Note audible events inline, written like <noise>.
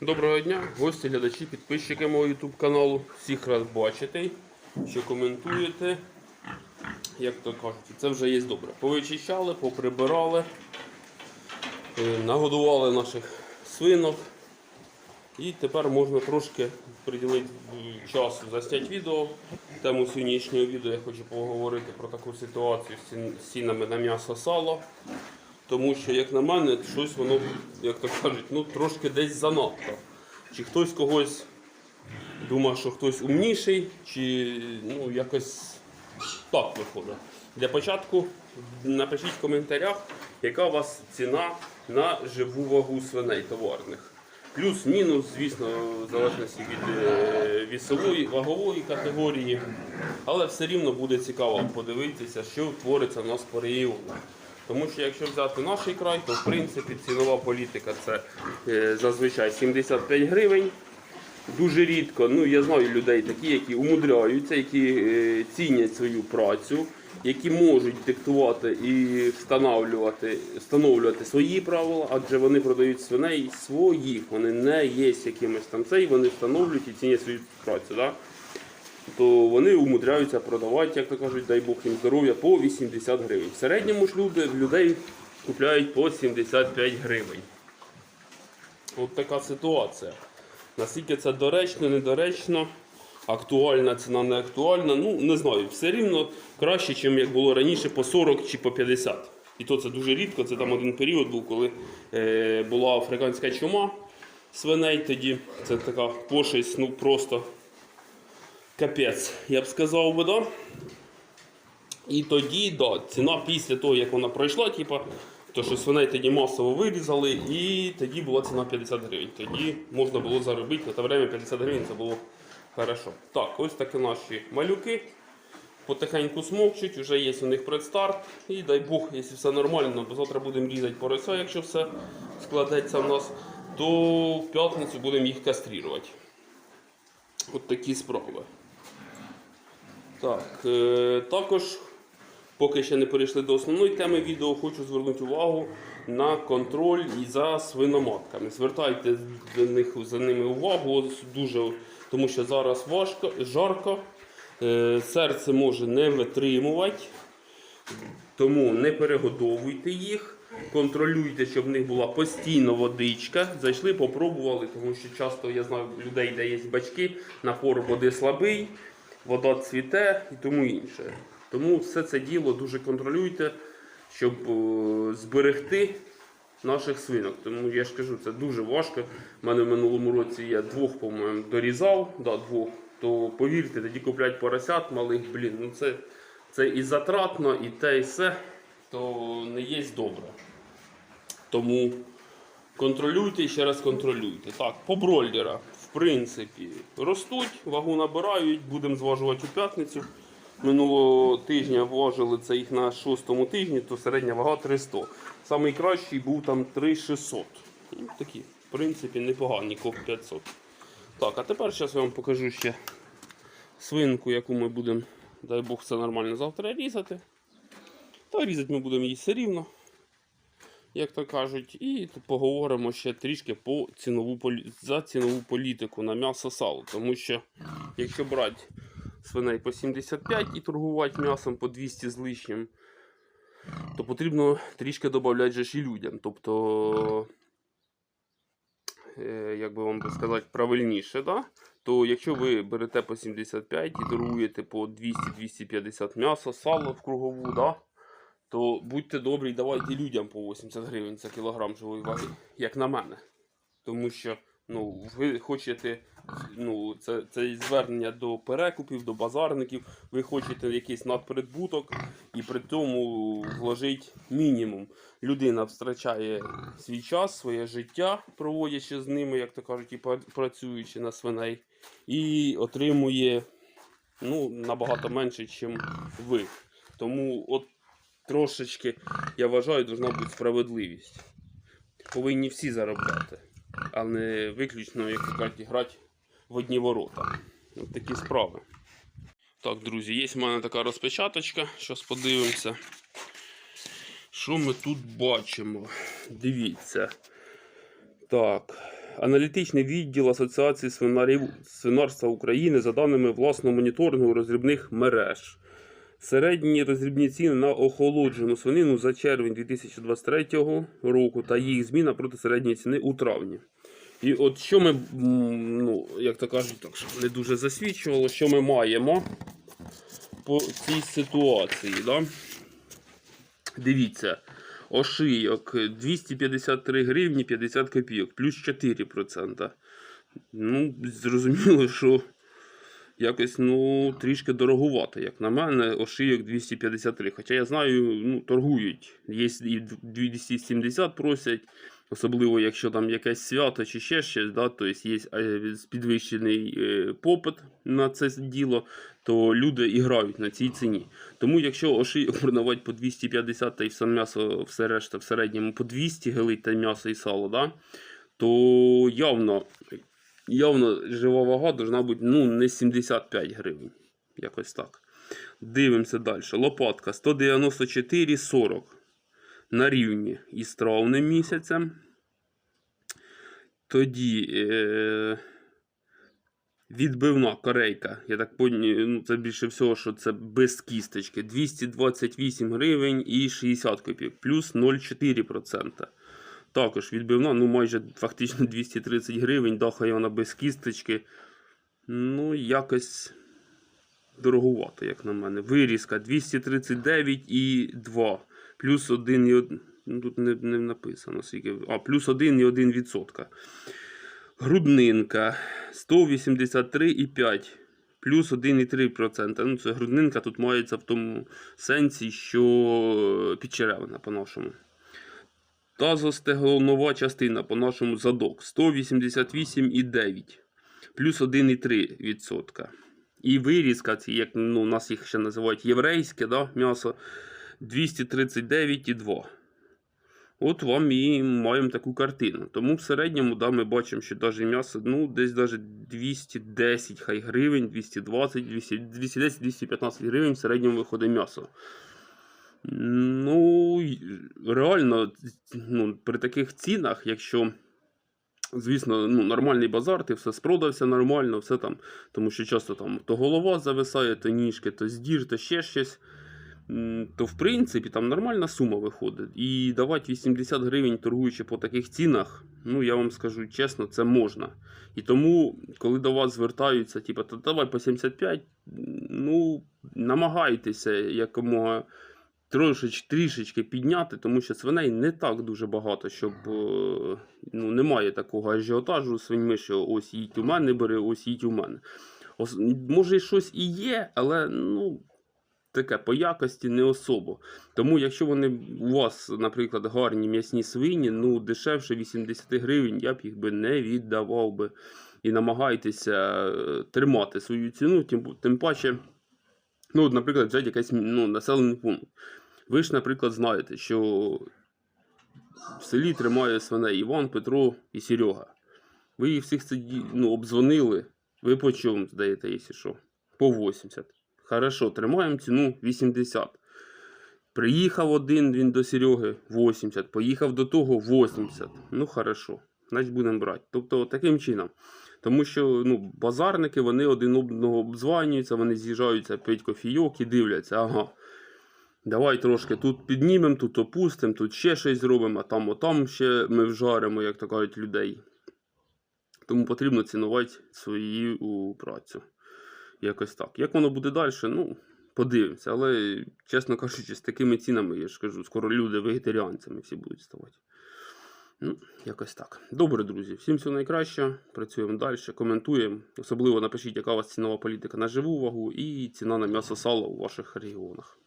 Доброго дня, гості, глядачі, підписчики мого YouTube каналу. Всіх рад бачити, що коментуєте. Як то кажуть, це вже є добре. Повичищали, поприбирали, е, нагодували наших свинок. І тепер можна трошки приділити часу застять відео. Тему сьогоднішнього відео я хочу поговорити про таку ситуацію з цінами на м'ясо сало. Тому що, як на мене, щось воно, як то кажуть, ну трошки десь занадто. Чи хтось когось думає, що хтось умніший, чи ну, якось так виходить. Для початку напишіть в коментарях, яка у вас ціна на живу вагу свиней товарних. Плюс-мінус, звісно, в залежності від е, вісової, вагової категорії. Але все рівно буде цікаво подивитися, що твориться в нас по регіону. Тому що якщо взяти наш край, то в принципі цінова політика це е, зазвичай 75 гривень. Дуже рідко, ну я знаю людей такі, які умудряються, які е, цінять свою працю, які можуть диктувати і встановлювати, встановлювати свої правила, адже вони продають свиней своїх, вони не є якимось там цей, вони встановлюють і цінять свою працю. Да? То вони умудряються продавати, як то кажуть, дай Бог їм здоров'я, по 80 гривень. В середньому ж люди, людей купляють по 75 гривень. От така ситуація. Наскільки це доречно, недоречно, актуальна ціна, не актуальна, ну не знаю. Все рівно краще, ніж як було раніше по 40 чи по 50. І то це дуже рідко. Це там один період був, коли е, була африканська чума свиней тоді. Це така пошесть, ну просто капець, я б сказав би, да? І тоді, да, ціна після того, як вона пройшла, типа, то що свиней тоді масово вирізали, і тоді була ціна 50 гривень. Тоді можна було заробити на те время 50 гривень, це було хорошо. Так, ось такі наші малюки. Потихеньку смокчуть, вже є у них предстарт. І дай Бог, якщо все нормально, бо завтра будемо різати порося, якщо все складеться в нас, то в п'ятницю будемо їх каструвати. От такі справи. Так, е, також, поки ще не перейшли до основної теми відео, хочу звернути увагу на контроль за свиноматками. Звертайте за, них, за ними увагу, дуже, тому що зараз важко, жарко, е, серце може не витримувати, тому не перегодовуйте їх. Контролюйте, щоб в них була постійно водичка. Зайшли, попробували, тому що часто я знаю людей, де є бачки, напор води слабий, вода цвіте і тому інше. Тому все це діло дуже контролюйте, щоб е, зберегти наших свинок. Тому я ж кажу, це дуже важко. У мене в минулому році я двох, по-моєму, дорізав, да, двох. То повірте, тоді куплять поросят малих, блін, ну це, це і затратно, і те, і все, то не є добре. Тому контролюйте і ще раз контролюйте. Так, по бройлера, в принципі, ростуть, вагу набирають, будемо зважувати у п'ятницю. Минулого тижня важили це їх на шостому тижні, то середня вага 300. Самий кращий був там 3600. Ну, такі, в принципі, непогані коп 500. Так, а тепер зараз я вам покажу ще свинку, яку ми будемо, дай Бог, все нормально завтра різати. Та різати ми будемо її все рівно як то кажуть, і поговоримо ще трішки по цінову за цінову політику на м'ясо сало. Тому що якщо брати свиней по 75 і торгувати м'ясом по 200 з лишнім, то потрібно трішки додати ж і людям. Тобто, е, як би вам сказати, правильніше, да? то якщо ви берете по 75 і торгуєте по 200-250 м'яса, сало в кругову, да? То будьте добрі, давайте людям по 80 гривень за кілограм живої ваги, як на мене. Тому що ну, ви хочете, ну, це, це звернення до перекупів, до базарників, ви хочете якийсь надприбуток і при тому вложити мінімум. Людина втрачає свій час, своє життя, проводячи з ними, як то кажуть, і працюючи на свиней, і отримує ну, набагато менше, ніж ви. Тому от трошечки, я вважаю, повинна бути справедливість. Повинні всі заробляти, а не виключно, як кажуть, грати в одні ворота. От такі справи. Так, друзі, є в мене така розпечаточка. Зараз подивимося, Що ми тут бачимо? Дивіться. Так. Аналітичний відділ Асоціації свинарів свинарства України за даними власного моніторингу розрібних мереж. Середні розрібні ціни на охолоджену свинину за червень 2023 року та їх зміна проти середньої ціни у травні. І от що ми, ну, як то кажуть, так, щоб не дуже засвідчувало, що ми маємо по цій ситуації. Да? Дивіться, ошийок 253 гривні 50 копійок, плюс 4%. Ну, зрозуміло, що якось ну, трішки дороговато, як на мене, ошийок 253. Хоча я знаю, ну, торгують. Є і 270 просять, особливо якщо там якесь свято чи ще щось, да, тобто є е, підвищений е, попит на це діло, то люди і грають на цій ціні. Тому якщо ошийок продавати по 250 та і все м'ясо, все решта в середньому по 200 гелить та м'ясо і сало, да, то явно, явно жива вага должна бути ну, не 75 гривень. Якось так. Дивимося далі. Лопатка 194,40 на рівні із травним місяцем. Тоді е, відбивна корейка. Я так поняв, ну, це більше всього, що це без кісточки. 228 гривень і 60 копійок, плюс 0,4%. Також відбивна, ну майже фактично <laughs> 230 гривень, даха вона без кісточки. Ну, якось дороговато, як на мене. Вирізка 239,2. Плюс 1,1. Ну, тут не, не написано скільки. А, плюс 1,1%. Груднинка 183,5. Плюс 1,3%. Ну, це груднинка тут мається в тому сенсі, що підчеревина по-нашому. Тазостеглонова частина по нашому задок 188,9. Плюс 1,3%. І вирізка, як ну, нас їх ще називають єврейське да, м'ясо 239,2. От вам і маємо таку картину. Тому в середньому да, ми бачимо, що навіть м'ясо ну, десь навіть 210 хай гривень, 220, 210-215 гривень в середньому виходить м'ясо. Ну, реально, ну, при таких цінах, якщо, звісно, ну, нормальний базар, ти все спродався нормально, все там, тому що часто там то голова зависає, то ніжки, то здір, то ще щось. То в принципі там нормальна сума виходить. І давати 80 гривень, торгуючи по таких цінах, ну я вам скажу чесно, це можна. І тому, коли до вас звертаються, типу, то давай по 75, ну намагайтеся якомога трошечки трішечки підняти, тому що свиней не так дуже багато, щоб е, ну, немає такого ажіотажу свиньми, що ось їдь у мене бери, ось їдь у мене. Ос, може, щось і є, але ну, таке по якості не особо. Тому, якщо вони у вас, наприклад, гарні м'ясні свині, ну дешевше 80 гривень, я б їх би не віддавав би. І намагайтеся е, тримати свою ціну, тим, тим паче. Ну, от, наприклад, взяти якийсь ну, населений пункт. Ви ж, наприклад, знаєте, що в селі тримає свиней Іван, Петро і Серега. Ви їх всіх ну, обдзвонили. Ви по чому здаєте, якщо що? По 80. Хорошо, тримаємо ціну 80. Приїхав один він до Сереги 80, поїхав до того 80. Ну, хорошо, значить будемо брати. Тобто таким чином. Тому що ну, базарники вони один одного обдзванюються, вони з'їжджаються п'ять кофійок і дивляться, ага. Давай трошки тут піднімемо, тут опустимо, тут ще щось зробимо, а там отам ще ми вжаримо, як то кажуть, людей. Тому потрібно цінувати свою працю. Якось так. Як воно буде далі, ну, подивимося. Але, чесно кажучи, з такими цінами, я ж кажу, скоро люди вегетаріанцями всі будуть ставати. Ну, якось так. Добре, друзі. Всім всього найкраще. Працюємо далі, коментуємо. Особливо напишіть, яка у вас цінова політика на живу вагу і ціна на м'ясо сало у ваших регіонах.